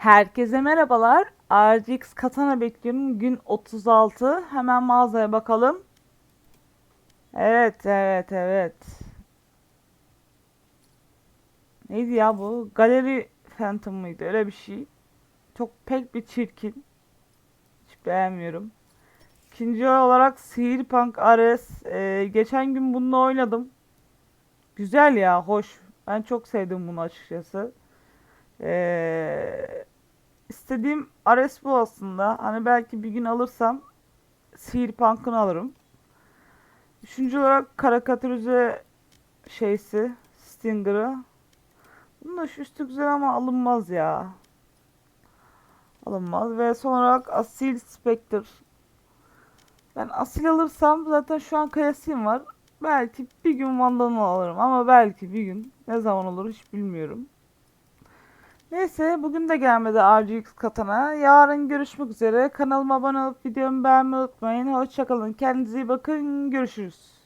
Herkese merhabalar. RGX Katana bekliyorum. Gün 36. Hemen mağazaya bakalım. Evet, evet, evet. Neydi ya bu? Galeri Phantom mıydı? Öyle bir şey. Çok pek bir çirkin. Hiç beğenmiyorum. İkinci olarak Cyberpunk Ares. Ee, geçen gün bununla oynadım. Güzel ya, hoş. Ben çok sevdim bunu açıkçası. Ee, istediğim Ares bu aslında. Hani belki bir gün alırsam Cyberpunk'ını alırım. Üçüncü olarak karikatürize şeysi Stinger'ı. Bunun da şu üstü güzel ama alınmaz ya. Alınmaz. Ve son olarak Asil Spectre. Ben Asil alırsam zaten şu an Kayasin var. Belki bir gün Vandal'ını alırım ama belki bir gün. Ne zaman olur hiç bilmiyorum. Neyse bugün de gelmedi RGX Katana. Yarın görüşmek üzere. Kanalıma abone olup videomu beğenmeyi unutmayın. Hoşçakalın. Kendinize iyi bakın. Görüşürüz.